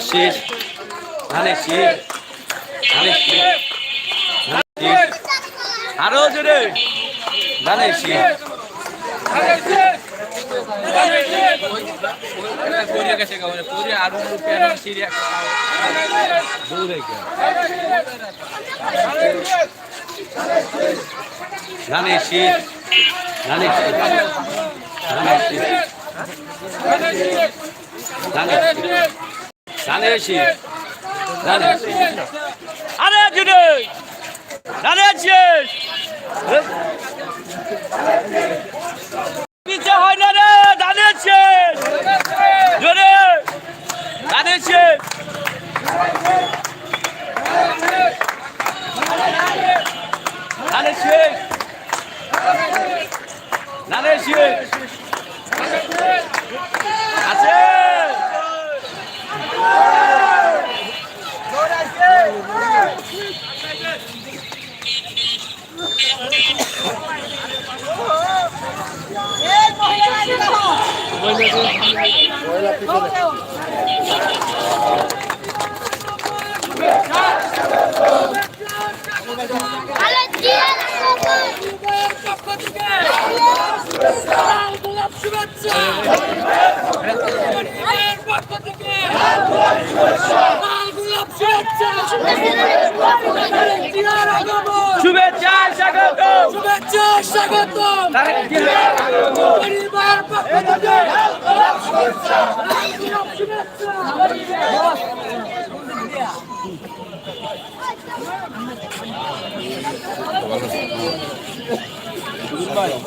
শীষ ধানের শীষ ধানের শীষ আরও জোরে। ধানের শীষ ধানের শীষ ধানের শীষ ধানের শীষ ধানের শীষ ধানের শীষ আরে জুড়ে। ধানের শীষ পিছে হয় না রে ধানের শীষ জোরে ধানের শীষ ধানের শীষ ধানের শীষ আছে আরে দিয়ে শুভেচ্ছা স্বাগত শুভেচ্ছা স্বাগত পরিবার পক্ষ থেকে স্বাগত আগমন ভাইয়ের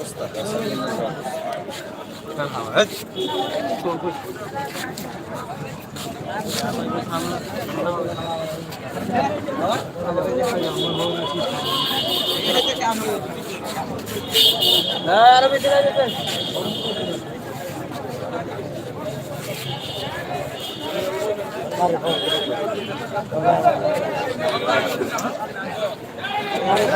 পক্ষ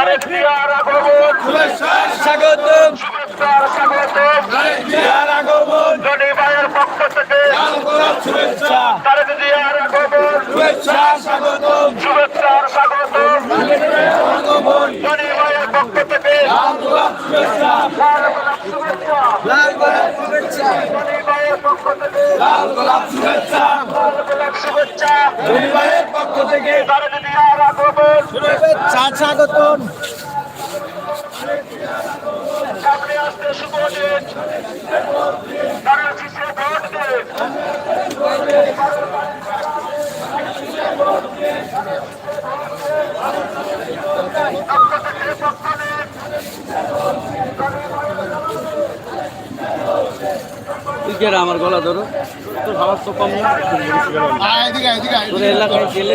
আগমন শুভেচ্ছা স্বাগত শুভেচ্ছার স্বাগত আগমন ধনী ভাইয়ের পক্ষ থেকে শুভেচ্ছা লাল গোলাপ শুভেচ্ছা শুভেচ্ছা পক্ষ থেকে লাল গোলাপ শুভেচ্ছা লাল গোলাপ শুভেচ্ছা পক্ষ থেকে তারেক শুভেচ্ছা স্বাগতম। আমার গলা ধরো। তোর খাবার তো কম না এলাকায় গেলে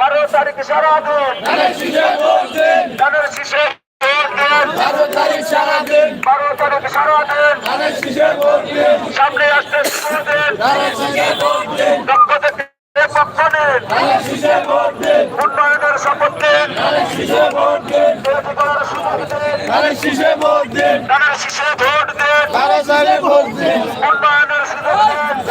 বারো তারিখ সারা দিন। ধানের শীষে ভোট দিন। বারো তারিখ সারা দিন। সামনে আসতে পক্ষ থেকে পক্ষ নিন। উন্নয়নের শপথ দিন তৈরি করার সুযোগ দিন। ধানের শীষে ভোট দিন উন্নয়নের সুযোগ দিন বারো তারিখ সারা দিন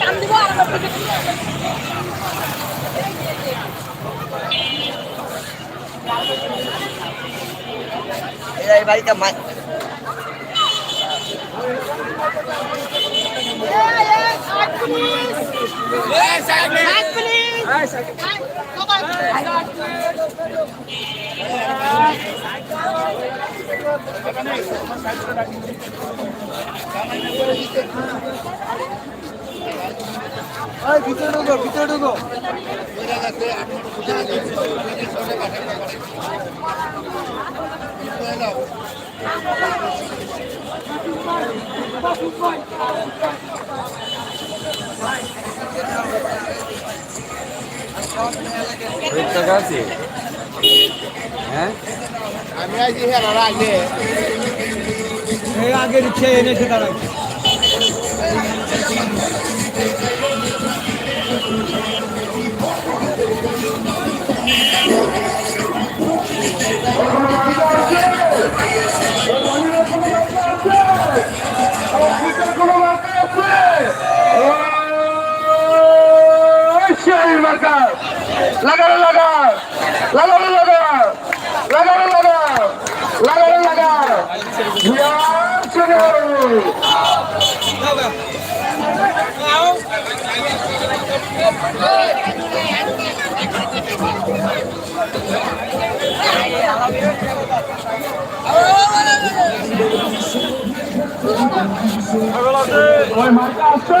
কাম দিব আর আমার দিকে এই বাড়িটা মা এক টাকা আছে হ্যাঁ? আমি হেরার আগে। আগে রিক্সা এনেছে তারা লাগানো লাগা লাগানো লাগা লাগানো লাগা লাগানো লাগা ওই মার্কা আছে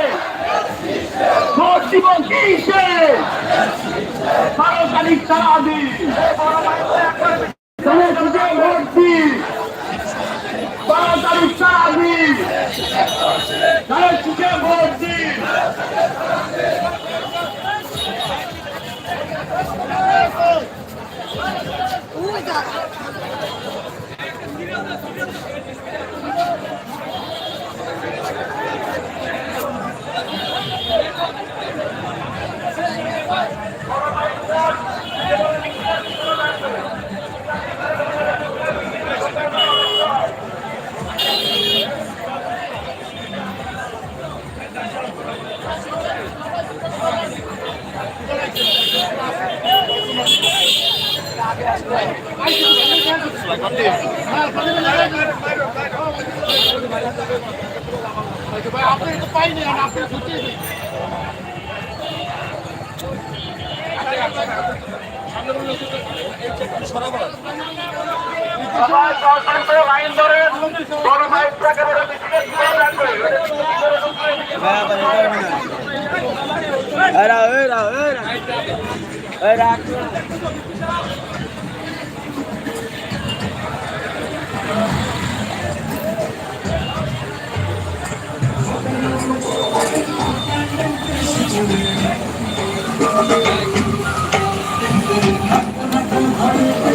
দিব কিসে বারো তারিখ সারা দিন ভোট দিন বারো তারিখ সারা ভোট দিন সবাই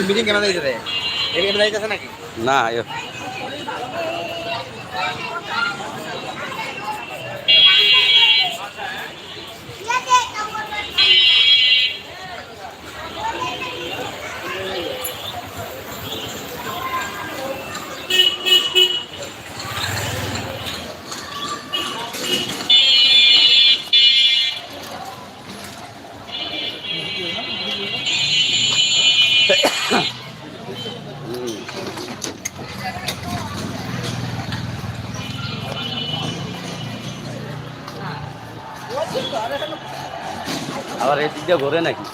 মিটিং কেন যাইতে এখানে যাইতেছে নাকি? না আবার এই দিক দিয়ে ঘোরে নাকি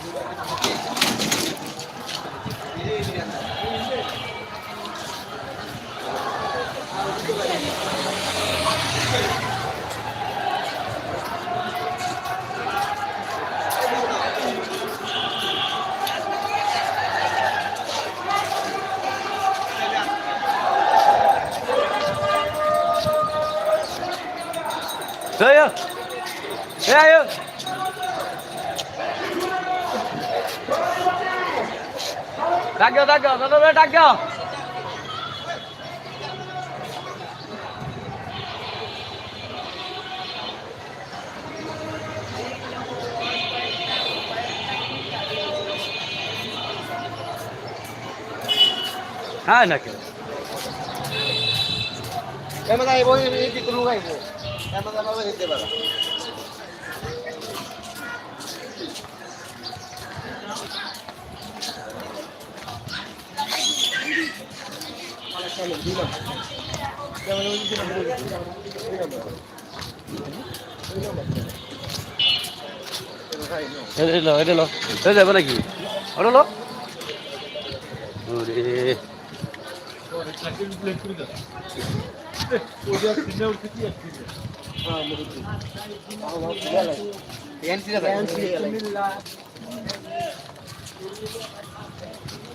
Đây ơi. ডাক দাও ডাক দাও, দাদা ডাক দাও। হ্যাঁ নাকি? এমন আইবো এই কি করু আইবো এমন ভাবে দিতে পারা এটা লো এটা লো এটা যাবে নাকি ওটা লো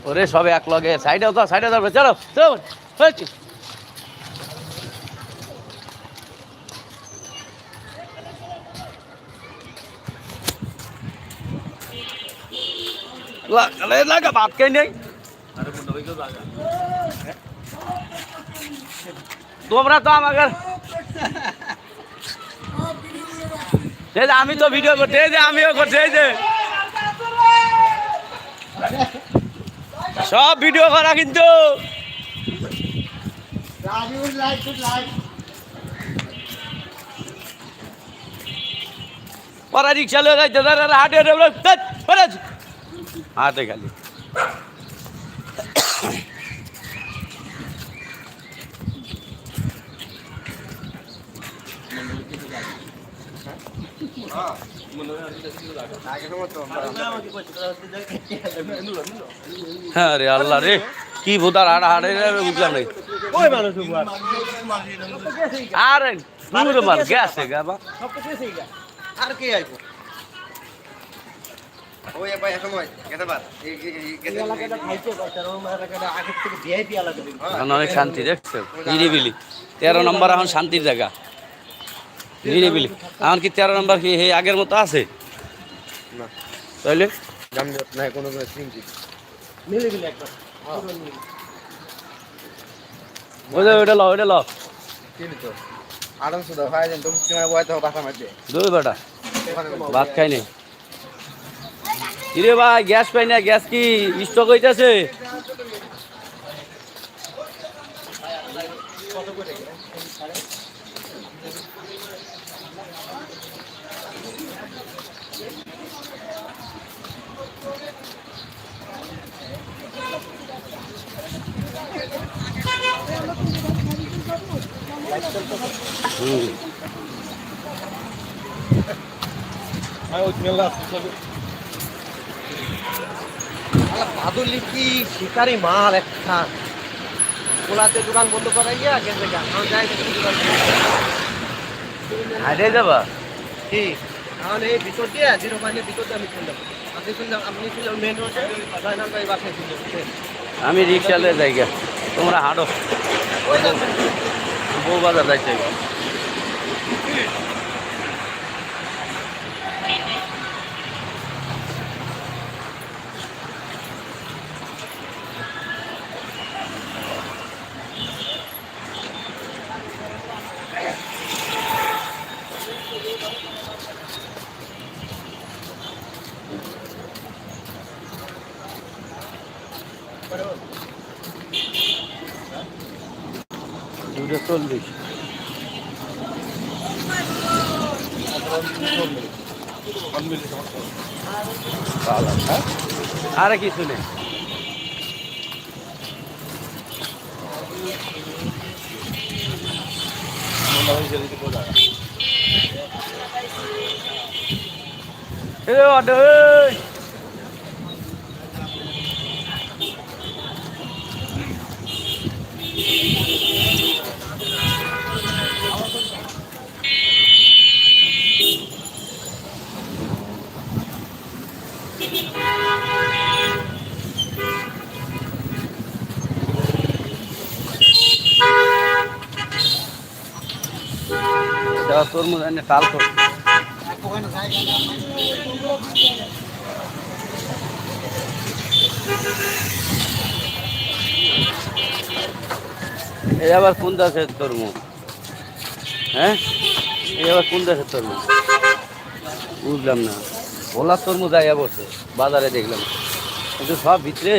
ওরে সবে এক লগে সাইডে সাইডে চলো চলো। হয়েছে লাগলে নেই? তোমরা তো আমাকে আমি তো ভিডিও এই যে আমিও এই যে। সব ভিডিও করা কিন্তু পরা রিক্সা লয়ে যাইতে হাটে হাটে খালি হ্যাঁ রে আল্লাহ রে কি ভোদার হাড় হাড়ে রে বুঝলাম নাই আরে দূর মার গেছে গাবা আর কে আইবো? ওই ভাই সময় গেতে পার। এই গেতে এখন অনেক শান্তি দেখছ? নিরিবিলি। তেরো নম্বর এখন শান্তির জায়গা। নিরিবিলি। এখন কি তেরো নম্বর কি এই আগের মতো আছে? না। তাহলে যানজট নাই কোনো ওইটা ল ওইটা লও চিনি লও। দুই বেটা। ভাত খাই নি কিরে ভাই গ্যাস পাই না গ্যাস কি স্টক হইতেছে? হুম ভাদুলি কি শিকারি মাল একটা। কোলাতে দোকান বন্ধ করাই গিয়া গেছে হাইটে যাবা? কি? এখন এই ভিতর দিয়ে জিরো পয়েন্টের ভিতর দিয়ে আমি শুনলাম আপনি শুনলাম আপনি শুনলাম মেন রোডে এই বাসায় শুনলাম আমি রিক্সালে যাই গা। তোমরা হাঁটো। বউ বাজার যাইতে। চল্লিশ। আরে কিছু নেই। এ অটো এই। তরমুজ এনে টাল কর এই আবার কোন দেশের তরমুজ? হ্যাঁ? এই আবার কোন দেশের তরমুজ? বুঝলাম না। ভোলার তরমুজ আইয়া বসে, বাজারে দেখলাম। কিন্তু সব ভিতরে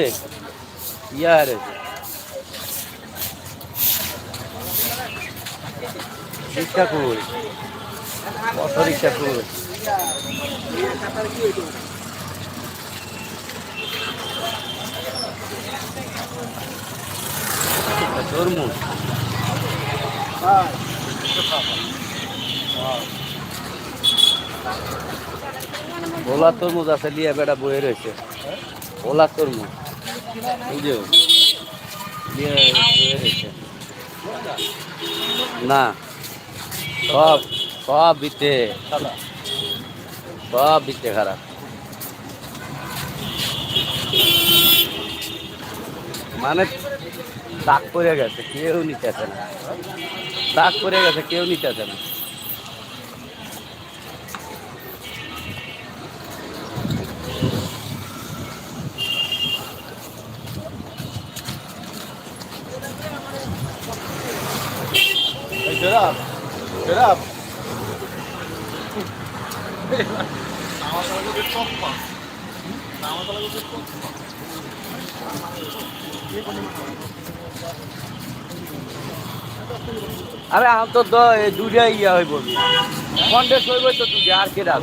ইয়া রয়েছে রিক্সা কই? ভোলা তরমুজ আছে দিয়ে বেটা বয়ে রয়েছে। ভোলা তরমুজ। বুঝো দিয়ে বয়ে রয়েছে। না, সব সব বিতে সব বিতে খারাপ। মানে দাগ পড়ে গেছে, কেউ নিতে আসে না। দাগ পড়ে গেছে, কেউ নিতে আসে না আরে আম তো দ এই ইয়া হইব। কন্টেস্ট হইব তো তুই আর কে রাখ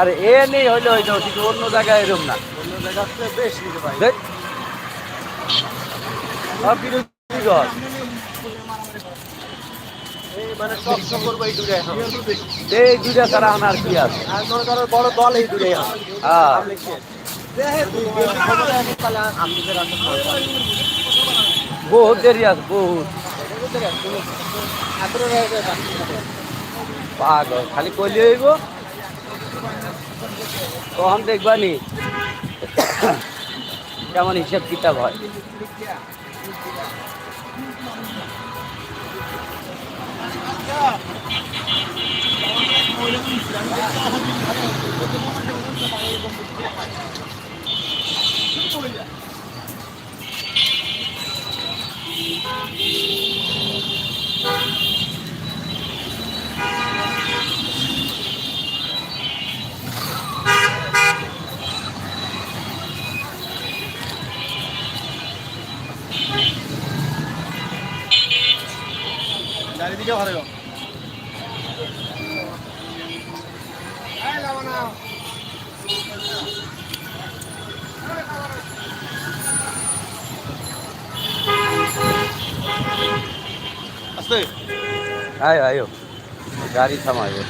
আর এ নেই হইলে হইতো কিন্তু অন্য জায়গায় এরকম না। অন্য জায়গাতে বেশ নিতে পারি এই দুইটা ছাড়া আমার কি আছে? আর বড় দল এই এখন হ্যাঁ বহুত দেরি আছে, বহুত। পাগল, খালি কইলে হইব। তখন দেখবা নি? কেমন হিসাব কিতাব হয়? চারিদিকে ভরে গো আস্তে আয় আয়ো રસ્તે આવ્યો આવ્યો ગાડી થમાયો